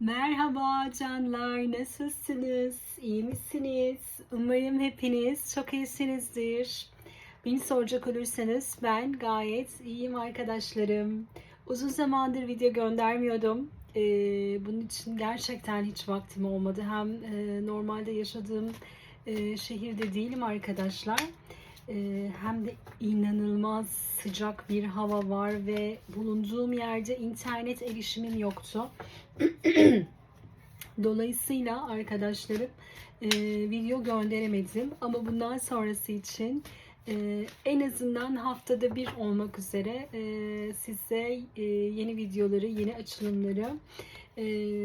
Merhaba canlar, nasılsınız? İyi misiniz? Umarım hepiniz çok iyisinizdir. Beni soracak olursanız ben gayet iyiyim arkadaşlarım. Uzun zamandır video göndermiyordum. Ee, bunun için gerçekten hiç vaktim olmadı. Hem e, normalde yaşadığım e, şehirde değilim arkadaşlar. Ee, hem de inanılmaz sıcak bir hava var ve bulunduğum yerde internet erişimim yoktu. Dolayısıyla arkadaşlarım e, video gönderemedim ama bundan sonrası için e, en azından haftada bir olmak üzere e, size yeni videoları, yeni açılımları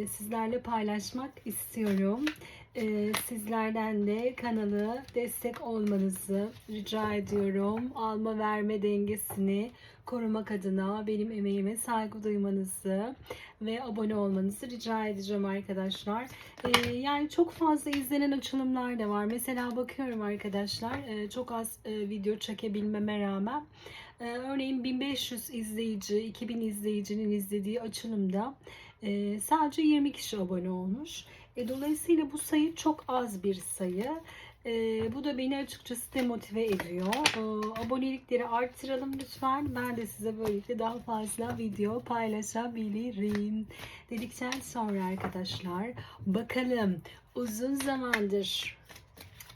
sizlerle paylaşmak istiyorum. E, sizlerden de kanalı destek olmanızı rica ediyorum. Alma verme dengesini korumak adına benim emeğime saygı duymanızı ve abone olmanızı rica edeceğim arkadaşlar. Ee, yani çok fazla izlenen açılımlar da var. Mesela bakıyorum arkadaşlar e, çok az e, video çekebilmeme rağmen e, örneğin 1500 izleyici, 2000 izleyicinin izlediği açılımda e, sadece 20 kişi abone olmuş. E, dolayısıyla bu sayı çok az bir sayı. E, bu da beni açıkçası demotive ediyor. E, abonelikleri arttıralım lütfen. Ben de size böylelikle daha fazla video paylaşabilirim. Dedikten sonra arkadaşlar bakalım uzun zamandır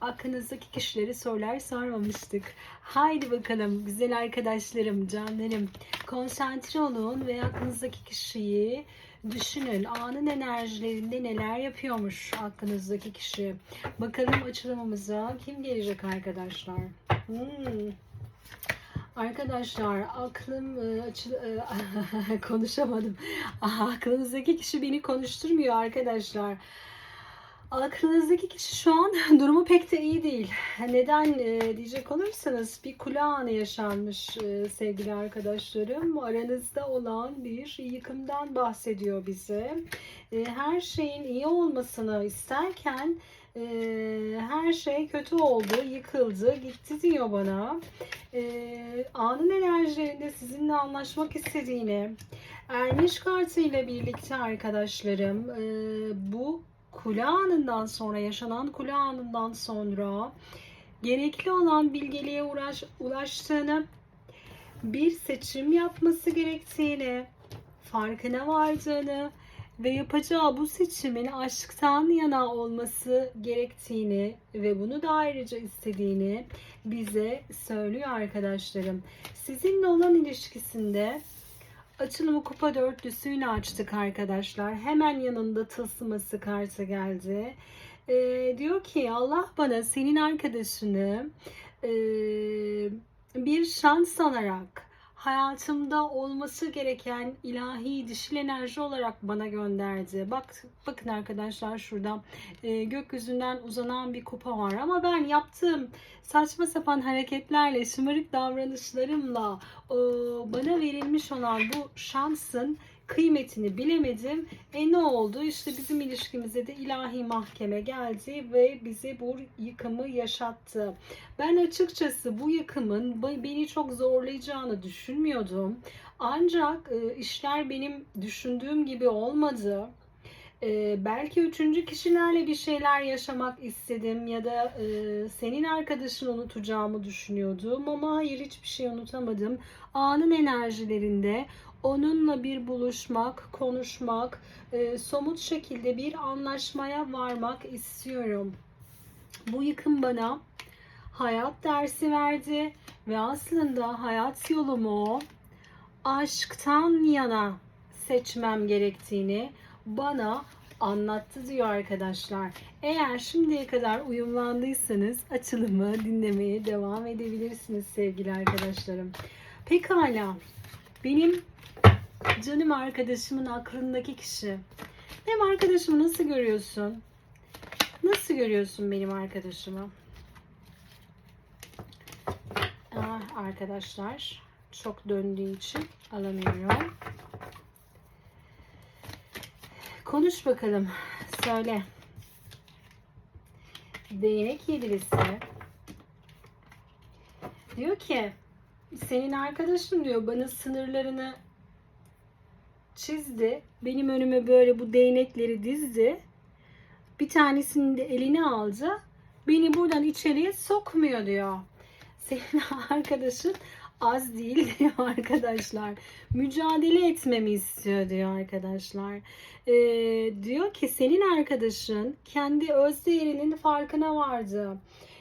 aklınızdaki kişileri sorular sormamıştık. Haydi bakalım güzel arkadaşlarım, canlarım. Konsantre olun ve aklınızdaki kişiyi düşünün. Anın enerjilerinde neler yapıyormuş aklınızdaki kişi. Bakalım açılımımıza kim gelecek arkadaşlar? Hmm. Arkadaşlar aklım e, açıl e, konuşamadım. Aklınızdaki kişi beni konuşturmuyor arkadaşlar. Aklınızdaki kişi şu an durumu pek de iyi değil. Neden e, diyecek olursanız bir kule anı yaşanmış e, sevgili arkadaşlarım. Aranızda olan bir yıkımdan bahsediyor bize. E, her şeyin iyi olmasını isterken e, her şey kötü oldu, yıkıldı, gitti diyor bana. Anın enerjilerinde sizinle anlaşmak istediğini, Ermiş kartı ile birlikte arkadaşlarım bu kule anından sonra yaşanan kule anından sonra gerekli olan bilgeliğe uğraş, ulaştığını, bir seçim yapması gerektiğini, farkına vardığını ve yapacağı bu seçimin aşktan yana olması gerektiğini ve bunu da ayrıca istediğini bize söylüyor arkadaşlarım. Sizinle olan ilişkisinde Açılımı kupa dörtlüsüyle açtık arkadaşlar. Hemen yanında tılsıması kartı geldi. Ee, diyor ki Allah bana senin arkadaşını e, bir şans alarak hayatımda olması gereken ilahi dişil enerji olarak bana gönderdi. Bak bakın arkadaşlar şurada e, gökyüzünden uzanan bir kupa var ama ben yaptığım saçma sapan hareketlerle, şımarık davranışlarımla e, bana verilmiş olan bu şansın kıymetini bilemedim. E ne oldu? İşte bizim ilişkimize de ilahi mahkeme geldi ve bize bu yıkımı yaşattı. Ben açıkçası bu yıkımın beni çok zorlayacağını düşünmüyordum. Ancak e, işler benim düşündüğüm gibi olmadı. Ee, belki üçüncü kişilerle bir şeyler yaşamak istedim ya da e, senin arkadaşını unutacağımı düşünüyordum ama hayır hiçbir şey unutamadım. Anın enerjilerinde onunla bir buluşmak, konuşmak, e, somut şekilde bir anlaşmaya varmak istiyorum. Bu yıkım bana hayat dersi verdi ve aslında hayat yolumu aşktan yana seçmem gerektiğini bana anlattı diyor arkadaşlar. Eğer şimdiye kadar uyumlandıysanız açılımı dinlemeye devam edebilirsiniz sevgili arkadaşlarım. Pekala. Benim canım arkadaşımın aklındaki kişi. Benim arkadaşımı nasıl görüyorsun? Nasıl görüyorsun benim arkadaşımı? Ah, arkadaşlar çok döndüğü için alamıyorum. Konuş bakalım. Söyle. Değnek yedilisi. Diyor ki senin arkadaşın diyor bana sınırlarını çizdi. Benim önüme böyle bu değnekleri dizdi. Bir tanesini de eline aldı. Beni buradan içeriye sokmuyor diyor. Senin arkadaşın az değil diyor arkadaşlar. Mücadele etmemi istiyor diyor arkadaşlar. Ee, diyor ki senin arkadaşın kendi öz değerinin farkına vardı.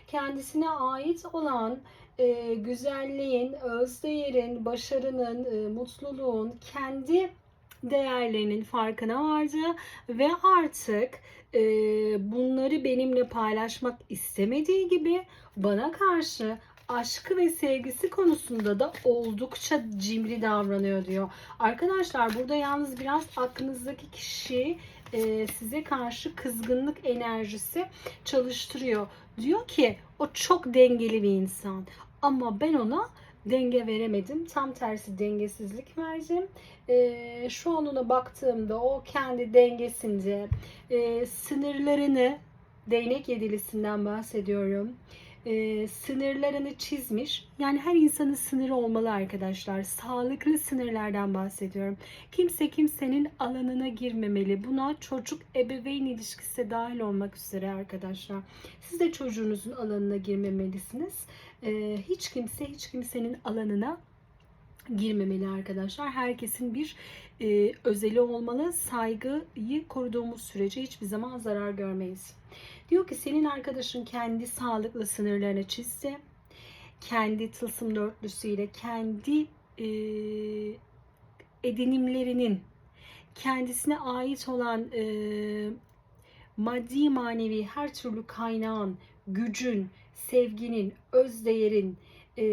Kendisine ait olan e, güzelliğin, öz değerin, başarının, e, mutluluğun, kendi değerlerinin farkına vardı ve artık e, bunları benimle paylaşmak istemediği gibi bana karşı aşkı ve sevgisi konusunda da oldukça cimri davranıyor diyor. Arkadaşlar burada yalnız biraz aklınızdaki kişi e, size karşı kızgınlık enerjisi çalıştırıyor. Diyor ki o çok dengeli bir insan ama ben ona denge veremedim. Tam tersi dengesizlik verdim. E, şu an ona baktığımda o kendi dengesinde e, sınırlarını değnek yedilisinden bahsediyorum. E, sınırlarını çizmiş. Yani her insanın sınırı olmalı arkadaşlar. Sağlıklı sınırlardan bahsediyorum. Kimse kimsenin alanına girmemeli. Buna çocuk ebeveyn ilişkisi dahil olmak üzere arkadaşlar. Siz de çocuğunuzun alanına girmemelisiniz. E, hiç kimse hiç kimsenin alanına girmemeli arkadaşlar. Herkesin bir e, özeli olmalı. Saygıyı koruduğumuz sürece hiçbir zaman zarar görmeyiz. Diyor ki senin arkadaşın kendi sağlıklı sınırlarını çizdi. Kendi tılsım dörtlüsüyle kendi e, edinimlerinin kendisine ait olan e, maddi manevi her türlü kaynağın, gücün, sevginin, özdeğerin e,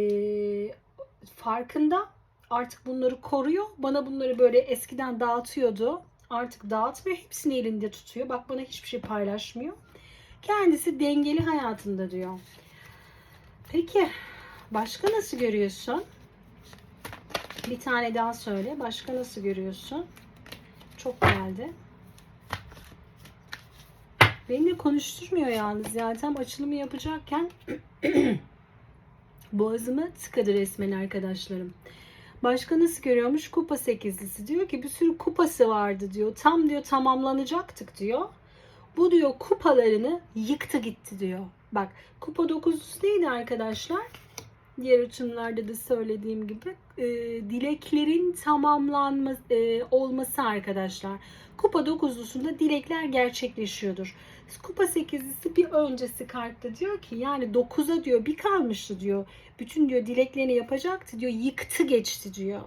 farkında artık bunları koruyor. Bana bunları böyle eskiden dağıtıyordu. Artık dağıtmıyor. Hepsini elinde tutuyor. Bak bana hiçbir şey paylaşmıyor. Kendisi dengeli hayatında diyor. Peki başka nasıl görüyorsun? Bir tane daha söyle. Başka nasıl görüyorsun? Çok geldi. Beni de konuşturmuyor yalnız. Yani tam açılımı yapacakken boğazımı tıkadı resmen arkadaşlarım. Başka nasıl görüyormuş? Kupa sekizlisi. Diyor ki bir sürü kupası vardı diyor. Tam diyor tamamlanacaktık diyor. Bu diyor kupalarını yıktı gitti diyor. Bak kupa dokuzlusu neydi arkadaşlar? Diğer uçumlarda da söylediğim gibi e, dileklerin tamamlanma e, olması arkadaşlar. Kupa dokuzlusunda dilekler gerçekleşiyordur. Kupa sekizlisi bir öncesi kartta diyor ki yani 9'a diyor bir kalmıştı diyor. Bütün diyor dileklerini yapacaktı diyor. Yıktı geçti diyor.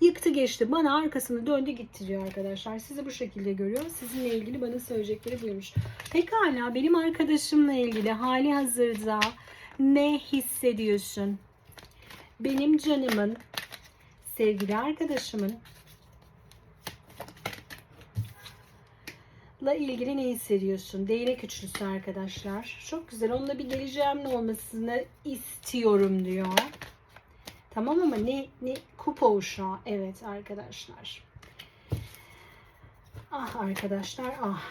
Yıktı geçti. Bana arkasını döndü gitti diyor arkadaşlar. Sizi bu şekilde görüyor. Sizinle ilgili bana söyleyecekleri buymuş. Pekala benim arkadaşımla ilgili hali hazırda ne hissediyorsun? Benim canımın, sevgili arkadaşımın la ilgili ne hissediyorsun? Değnek üçlüsü arkadaşlar. Çok güzel. Onunla bir geleceğimin olmasını istiyorum diyor. Tamam ama ne ne kupa uşağı. Evet arkadaşlar. Ah arkadaşlar ah.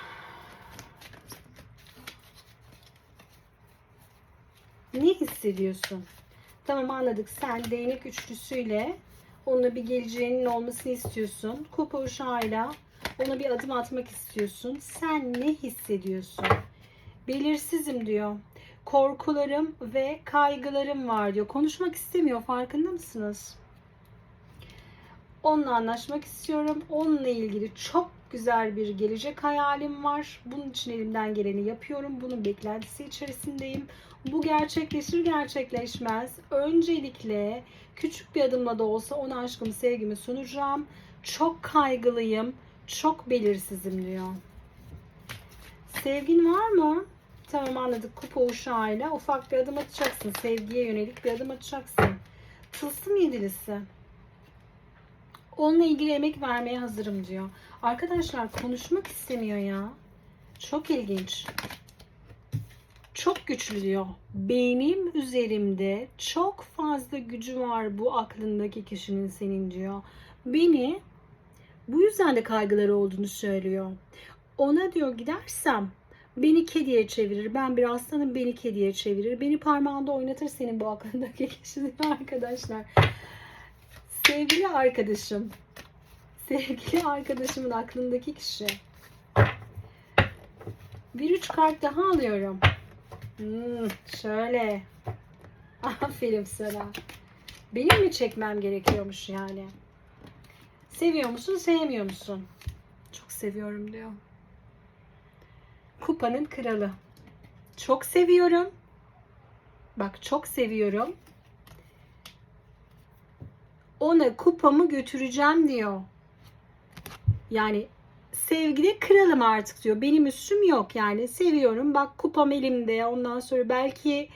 Ne hissediyorsun? Tamam anladık. Sen değnek üçlüsüyle onunla bir geleceğinin olmasını istiyorsun. Kupa uşağıyla ona bir adım atmak istiyorsun. Sen ne hissediyorsun? Belirsizim diyor. Korkularım ve kaygılarım var diyor. Konuşmak istemiyor. Farkında mısınız? Onunla anlaşmak istiyorum. Onunla ilgili çok güzel bir gelecek hayalim var. Bunun için elimden geleni yapıyorum. Bunun beklentisi içerisindeyim. Bu gerçekleşir gerçekleşmez. Öncelikle küçük bir adımla da olsa ona aşkımı sevgimi sunacağım. Çok kaygılıyım. Çok belirsizim diyor. Sevgin var mı? Tamam anladık. Kupa uşağıyla ufak bir adım atacaksın. Sevgiye yönelik bir adım atacaksın. Tılsım yedilisi. Onunla ilgili emek vermeye hazırım diyor. Arkadaşlar konuşmak istemiyor ya. Çok ilginç. Çok güçlü diyor. Benim üzerimde çok fazla gücü var bu aklındaki kişinin senin diyor. Beni bu yüzden de kaygıları olduğunu söylüyor. Ona diyor gidersem beni kediye çevirir. Ben bir aslanım beni kediye çevirir. Beni parmağında oynatır senin bu aklındaki kişinin arkadaşlar. Sevgili arkadaşım, Sevgili arkadaşımın aklındaki kişi. Bir üç kart daha alıyorum. Hmm, şöyle. Aferin sana. Benim mi çekmem gerekiyormuş yani? Seviyor musun, sevmiyor musun? Çok seviyorum diyor. Kupanın kralı. Çok seviyorum. Bak çok seviyorum. Ona kupamı götüreceğim diyor. Yani sevgide kralım artık diyor. Benim üstüm yok yani. Seviyorum. Bak kupam elimde. Ondan sonra belki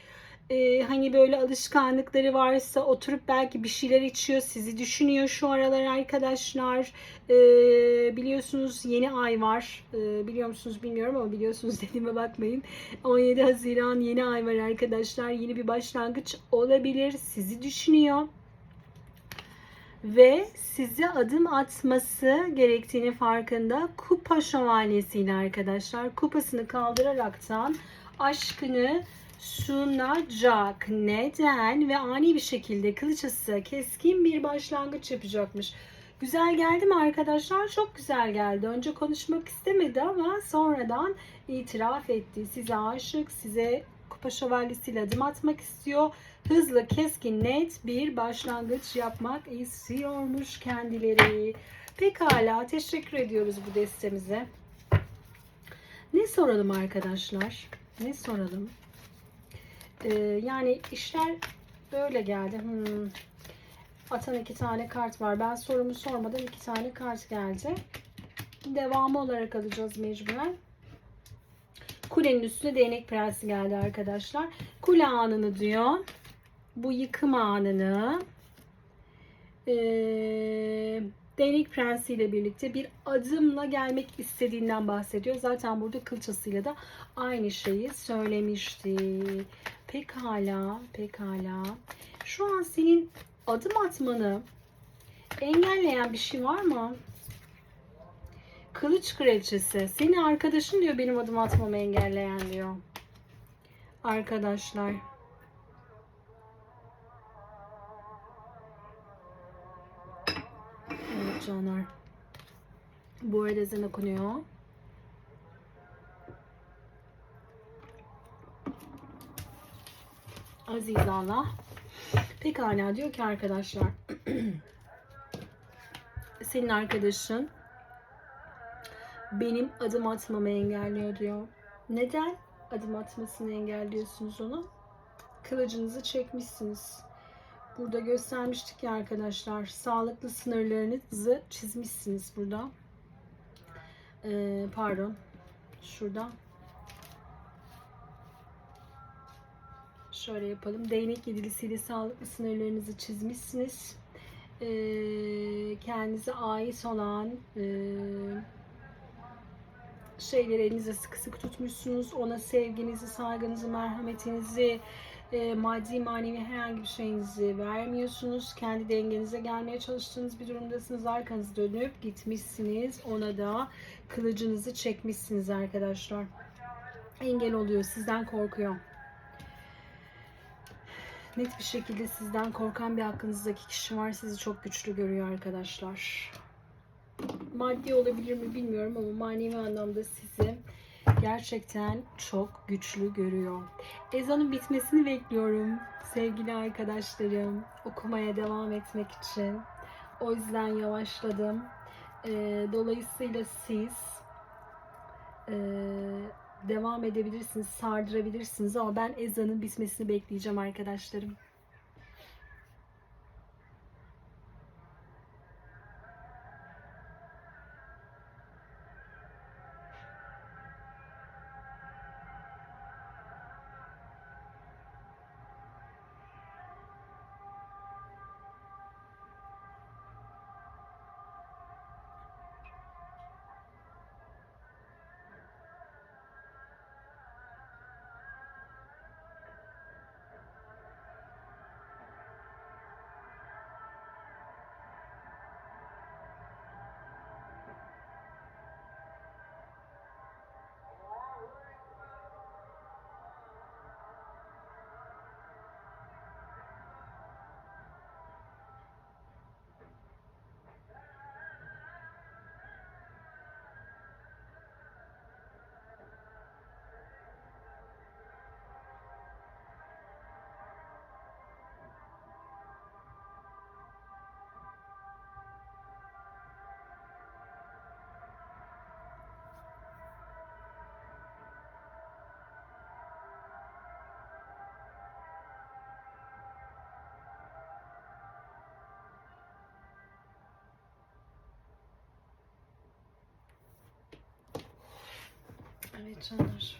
e, hani böyle alışkanlıkları varsa oturup belki bir şeyler içiyor. Sizi düşünüyor şu aralar arkadaşlar. E, biliyorsunuz yeni ay var. E, biliyor musunuz bilmiyorum ama biliyorsunuz dediğime bakmayın. 17 Haziran yeni ay var arkadaşlar. Yeni bir başlangıç olabilir. Sizi düşünüyor ve size adım atması gerektiğini farkında kupa şövalyesiyle arkadaşlar kupasını kaldıraraktan aşkını sunacak. Neden? Ve ani bir şekilde kılıçası keskin bir başlangıç yapacakmış. Güzel geldi mi arkadaşlar? Çok güzel geldi. Önce konuşmak istemedi ama sonradan itiraf etti. Size aşık, size kupa şövalyesiyle adım atmak istiyor hızlı, keskin, net bir başlangıç yapmak istiyormuş kendileri. Pekala teşekkür ediyoruz bu destemize. Ne soralım arkadaşlar? Ne soralım? Ee, yani işler böyle geldi. Hmm. Atan iki tane kart var. Ben sorumu sormadan iki tane kart geldi. Devamı olarak alacağız mecburen. Kulenin üstüne değnek prensi geldi arkadaşlar. Kule anını diyor bu yıkım anını e, Değnek Prensi ile birlikte bir adımla gelmek istediğinden bahsediyor. Zaten burada kılçasıyla da aynı şeyi söylemişti. Pekala, pekala. Şu an senin adım atmanı engelleyen bir şey var mı? Kılıç kraliçesi. Seni arkadaşın diyor benim adım atmamı engelleyen diyor. Arkadaşlar. canlar. Bu arada ezan okunuyor. Aziz Allah. Pekala diyor ki arkadaşlar. senin arkadaşın benim adım atmamı engelliyor diyor. Neden adım atmasını engelliyorsunuz onu? Kılıcınızı çekmişsiniz. Burada göstermiştik ya arkadaşlar. Sağlıklı sınırlarınızı çizmişsiniz burada. Ee, pardon. Şurada. Şöyle yapalım. Değnek yedilisiyle sağlıklı sınırlarınızı çizmişsiniz. Ee, kendinize ait olan e, şeyleri elinize sıkı sıkı tutmuşsunuz. Ona sevginizi, saygınızı, merhametinizi, e, maddi manevi herhangi bir şeyinizi vermiyorsunuz. Kendi dengenize gelmeye çalıştığınız bir durumdasınız. Arkanızı dönüp gitmişsiniz. Ona da kılıcınızı çekmişsiniz arkadaşlar. Engel oluyor. Sizden korkuyor. Net bir şekilde sizden korkan bir aklınızdaki kişi var. Sizi çok güçlü görüyor arkadaşlar. Maddi olabilir mi bilmiyorum ama manevi anlamda sizi gerçekten çok güçlü görüyor. Ezanın bitmesini bekliyorum sevgili arkadaşlarım. Okumaya devam etmek için. O yüzden yavaşladım. Ee, dolayısıyla siz e, devam edebilirsiniz, sardırabilirsiniz ama ben ezanın bitmesini bekleyeceğim arkadaşlarım. Evet canlar.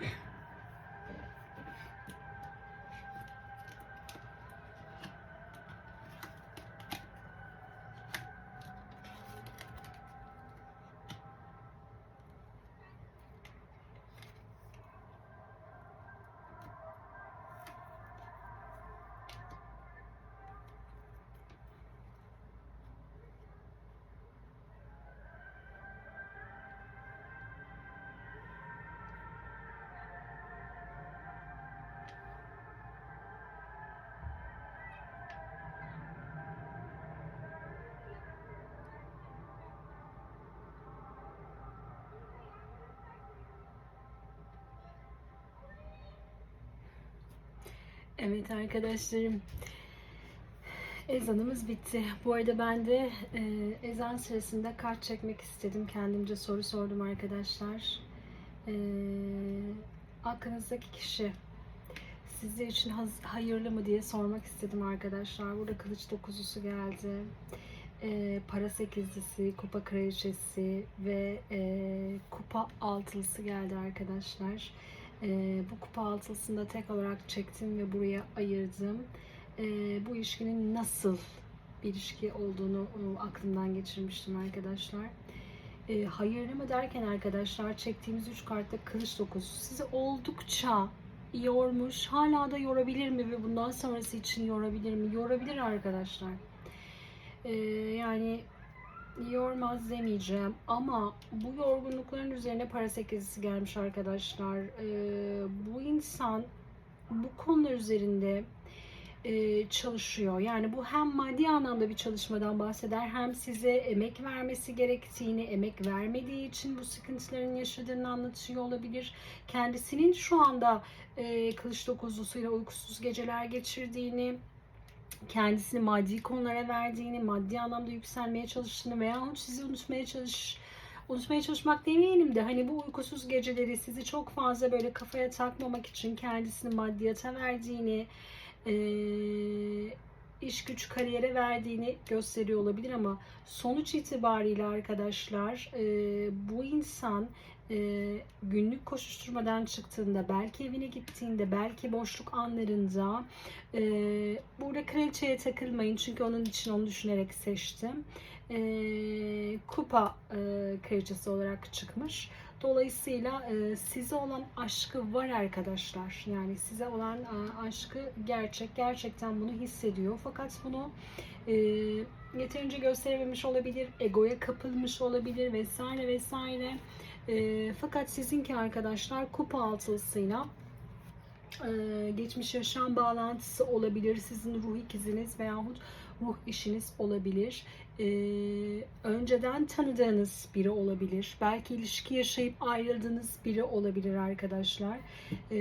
Yeah. Evet arkadaşlarım. Ezanımız bitti. Bu arada ben de e, ezan sırasında kart çekmek istedim. Kendimce soru sordum arkadaşlar. E, aklınızdaki kişi sizler için hayırlı mı diye sormak istedim arkadaşlar. Burada kılıç dokuzusu geldi. E, para sekizlisi, kupa kraliçesi ve e, kupa altılısı geldi arkadaşlar. Ee, bu kupa altısını da tek olarak çektim ve buraya ayırdım. Ee, bu ilişkinin nasıl bir ilişki olduğunu e, aklımdan geçirmiştim arkadaşlar. Ee, hayırlı mı derken arkadaşlar çektiğimiz üç kartta kılıç dokuzu sizi oldukça yormuş. Hala da yorabilir mi ve bundan sonrası için yorabilir mi? Yorabilir arkadaşlar. Ee, yani yormaz demeyeceğim ama bu yorgunlukların üzerine para sekizisi gelmiş arkadaşlar. Ee, bu insan bu konular üzerinde e, çalışıyor. Yani bu hem maddi anlamda bir çalışmadan bahseder hem size emek vermesi gerektiğini, emek vermediği için bu sıkıntıların yaşadığını anlatıyor olabilir. Kendisinin şu anda e, kılıç dokuzlusuyla uykusuz geceler geçirdiğini, kendisini maddi konulara verdiğini, maddi anlamda yükselmeye çalıştığını veya sizi unutmaya çalış unutmaya çalışmak demeyelim de hani bu uykusuz geceleri sizi çok fazla böyle kafaya takmamak için kendisini maddiyata verdiğini eee, iş güç kariyere verdiğini gösteriyor olabilir ama sonuç itibariyle arkadaşlar e, bu insan e, günlük koşuşturmadan çıktığında belki evine gittiğinde belki boşluk anlarında e, burada kraliçeye takılmayın çünkü onun için onu düşünerek seçtim. E, kupa e, kraliçesi olarak çıkmış. Dolayısıyla e, size olan aşkı var arkadaşlar. Yani size olan e, aşkı gerçek. Gerçekten bunu hissediyor. Fakat bunu e, yeterince gösterememiş olabilir. Egoya kapılmış olabilir vesaire vesaire. E, fakat sizinki arkadaşlar kupa altısıyla e, geçmiş yaşam bağlantısı olabilir. Sizin ruh ikiziniz veyahut ruh eşiniz olabilir. E, önceden tanıdığınız biri olabilir. Belki ilişki yaşayıp ayrıldığınız biri olabilir arkadaşlar. E,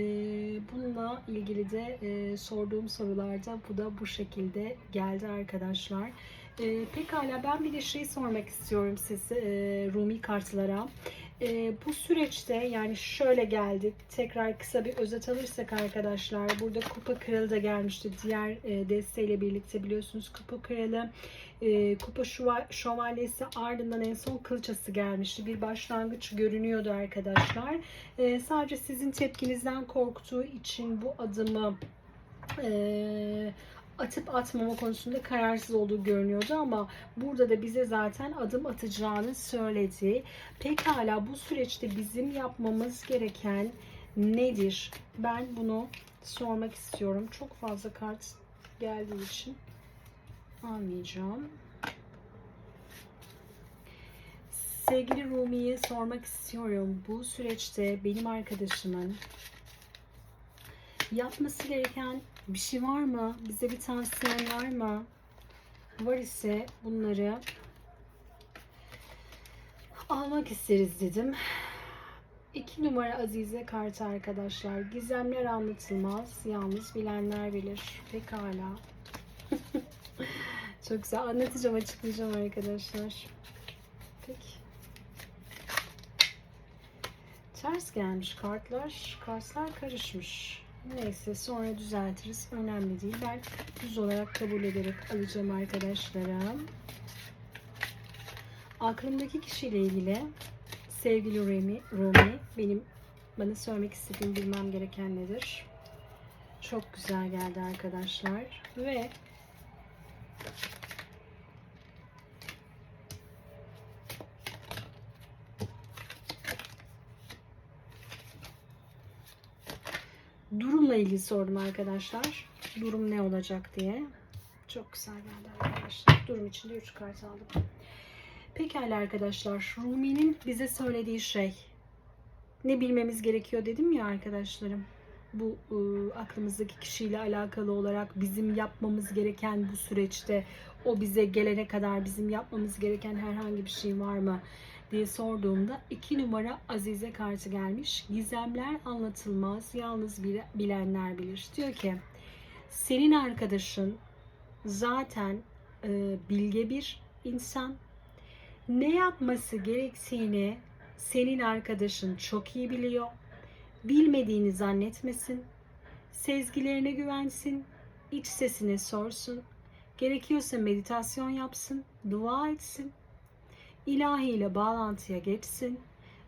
bununla ilgili de e, sorduğum sorularda bu da bu şekilde geldi arkadaşlar. E, pekala ben bir de şey sormak istiyorum size e, Rumi kartlara. E, bu süreçte yani şöyle geldi. Tekrar kısa bir özet alırsak arkadaşlar. Burada kupa kralı da gelmişti. Diğer e, desteğiyle birlikte biliyorsunuz kupa kralı. E, kupa şövalyesi ardından en son kılıçası gelmişti. Bir başlangıç görünüyordu arkadaşlar. E, sadece sizin tepkinizden korktuğu için bu adımı e, atıp atmama konusunda kararsız olduğu görünüyordu ama burada da bize zaten adım atacağını söyledi. Pekala bu süreçte bizim yapmamız gereken nedir? Ben bunu sormak istiyorum. Çok fazla kart geldiği için almayacağım. Sevgili Rumi'ye sormak istiyorum. Bu süreçte benim arkadaşımın yapması gereken bir şey var mı? Bize bir tavsiyen var mı? Var ise bunları almak isteriz dedim. İki numara Azize kartı arkadaşlar. Gizemler anlatılmaz. Yalnız bilenler bilir. Pekala. Çok güzel. Anlatacağım, açıklayacağım arkadaşlar. Peki. Ters gelmiş kartlar. Kartlar karışmış. Neyse sonra düzeltiriz. Önemli değil. Ben düz olarak kabul ederek alacağım arkadaşlarım. Aklımdaki kişiyle ilgili sevgili Rumi, Rumi benim bana söylemek istediğim bilmem gereken nedir? Çok güzel geldi arkadaşlar. Ve durumla ilgili sordum arkadaşlar. Durum ne olacak diye. Çok güzel geldi arkadaşlar. Durum içinde 3 kart aldım. Pekala arkadaşlar. Rumi'nin bize söylediği şey. Ne bilmemiz gerekiyor dedim ya arkadaşlarım. Bu ıı, aklımızdaki kişiyle alakalı olarak bizim yapmamız gereken bu süreçte o bize gelene kadar bizim yapmamız gereken herhangi bir şey var mı diye sorduğumda iki numara Azize kartı gelmiş. Gizemler anlatılmaz, yalnız bile- bilenler bilir. Diyor ki senin arkadaşın zaten e, bilge bir insan. Ne yapması gerektiğini senin arkadaşın çok iyi biliyor. Bilmediğini zannetmesin. Sezgilerine güvensin. iç sesine sorsun. Gerekiyorsa meditasyon yapsın. Dua etsin ilahiyle bağlantıya geçsin.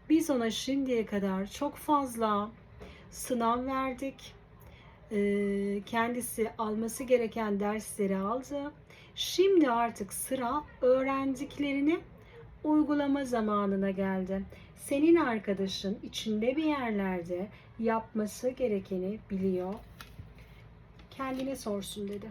Biz ona şimdiye kadar çok fazla sınav verdik. Ee, Kendisi alması gereken dersleri aldı. Şimdi artık sıra öğrendiklerini uygulama zamanına geldi. Senin arkadaşın içinde bir yerlerde yapması gerekeni biliyor. Kendine sorsun dedi.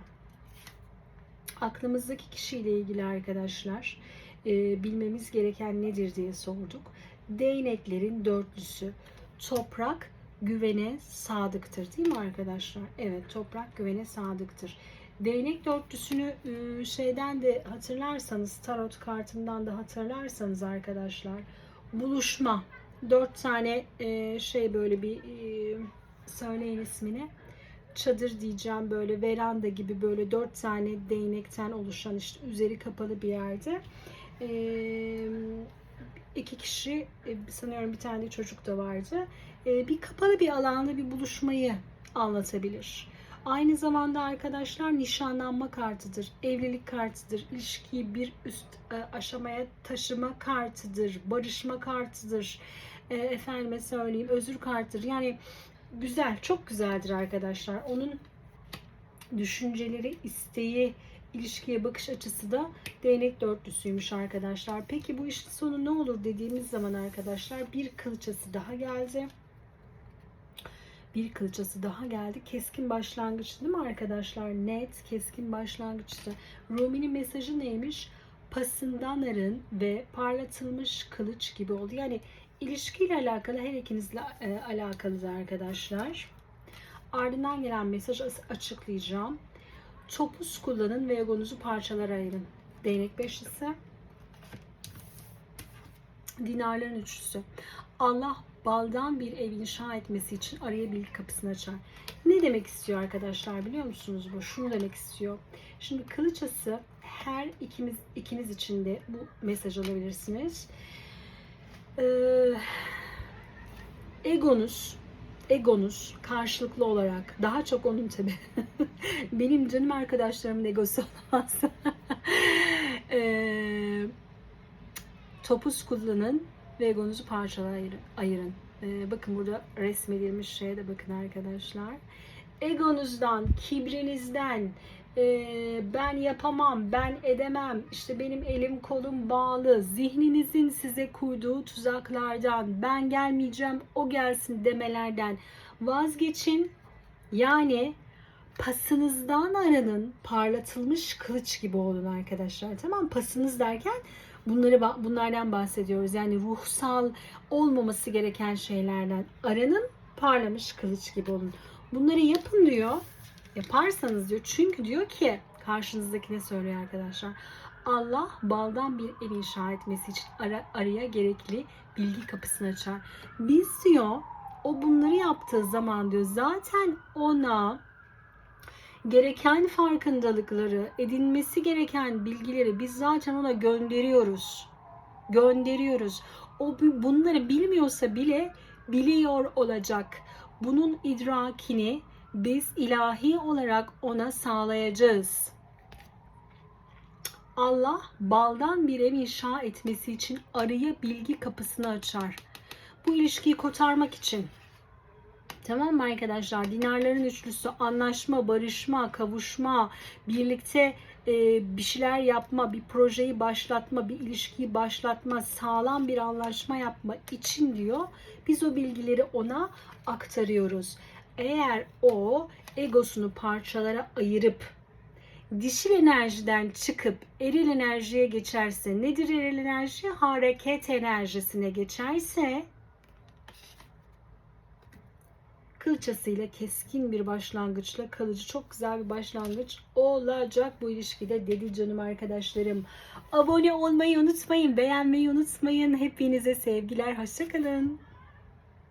Aklımızdaki kişiyle ilgili arkadaşlar e, bilmemiz gereken nedir diye sorduk. Değneklerin dörtlüsü. Toprak güvene sadıktır değil mi arkadaşlar? Evet toprak güvene sadıktır. Değnek dörtlüsünü e, şeyden de hatırlarsanız tarot kartından da hatırlarsanız arkadaşlar buluşma dört tane e, şey böyle bir e, söyleyin ismini çadır diyeceğim böyle veranda gibi böyle dört tane değnekten oluşan işte üzeri kapalı bir yerde iki kişi sanıyorum bir tane çocuk da vardı. Bir kapalı bir alanda bir buluşmayı anlatabilir. Aynı zamanda arkadaşlar nişanlanma kartıdır, evlilik kartıdır, ilişkiyi bir üst aşamaya taşıma kartıdır, barışma kartıdır, efendime söyleyeyim özür kartıdır. Yani güzel, çok güzeldir arkadaşlar. Onun düşünceleri, isteği, ilişkiye bakış açısı da değnek dörtlüsüymüş arkadaşlar. Peki bu işin sonu ne olur dediğimiz zaman arkadaşlar bir kılçası daha geldi. Bir kılçası daha geldi. Keskin başlangıç değil mi arkadaşlar? Net, keskin başlangıçtı. Rumi'nin mesajı neymiş? Pasından arın ve parlatılmış kılıç gibi oldu. Yani ilişkiyle alakalı her ikinizle e, alakalı da arkadaşlar. Ardından gelen mesajı açıklayacağım. Topuz kullanın ve egonuzu parçalara ayırın. Değnek beşlisi. Dinarların üçlüsü. Allah baldan bir ev inşa etmesi için araya bilgi kapısını açar. Ne demek istiyor arkadaşlar biliyor musunuz bu? Şunu demek istiyor. Şimdi kılıçası her ikimiz ikiniz için de bu mesaj alabilirsiniz. Ee, egonuz egonuz karşılıklı olarak daha çok onun tabi benim canım arkadaşlarımın egosu olmaz. e, topuz kullanın ve egonuzu parçalara ayırın. E, bakın burada resmedilmiş şeye de bakın arkadaşlar. Egonuzdan, kibrinizden, ben yapamam, ben edemem, işte benim elim kolum bağlı, zihninizin size kurduğu tuzaklardan, ben gelmeyeceğim, o gelsin demelerden vazgeçin. Yani pasınızdan aranın parlatılmış kılıç gibi olun arkadaşlar. Tamam pasınız derken bunları bunlardan bahsediyoruz. Yani ruhsal olmaması gereken şeylerden aranın parlamış kılıç gibi olun. Bunları yapın diyor. Yaparsanız diyor. Çünkü diyor ki karşınızdakine söylüyor arkadaşlar. Allah baldan bir ev inşa etmesi için ara, araya gerekli bilgi kapısını açar. Biz diyor o bunları yaptığı zaman diyor zaten ona gereken farkındalıkları, edinmesi gereken bilgileri biz zaten ona gönderiyoruz. Gönderiyoruz. O bunları bilmiyorsa bile biliyor olacak. Bunun idrakini biz ilahi olarak ona sağlayacağız. Allah baldan bir ev inşa etmesi için araya bilgi kapısını açar. Bu ilişkiyi kotarmak için. Tamam mı arkadaşlar? Dinarların üçlüsü anlaşma, barışma, kavuşma, birlikte e, bir şeyler yapma, bir projeyi başlatma, bir ilişkiyi başlatma, sağlam bir anlaşma yapma için diyor. Biz o bilgileri ona aktarıyoruz. Eğer o egosunu parçalara ayırıp dişil enerjiden çıkıp eril enerjiye geçerse nedir eril enerji? Hareket enerjisine geçerse kılçasıyla keskin bir başlangıçla kalıcı çok güzel bir başlangıç olacak bu ilişkide dedi canım arkadaşlarım. Abone olmayı unutmayın, beğenmeyi unutmayın. Hepinize sevgiler, hoşçakalın.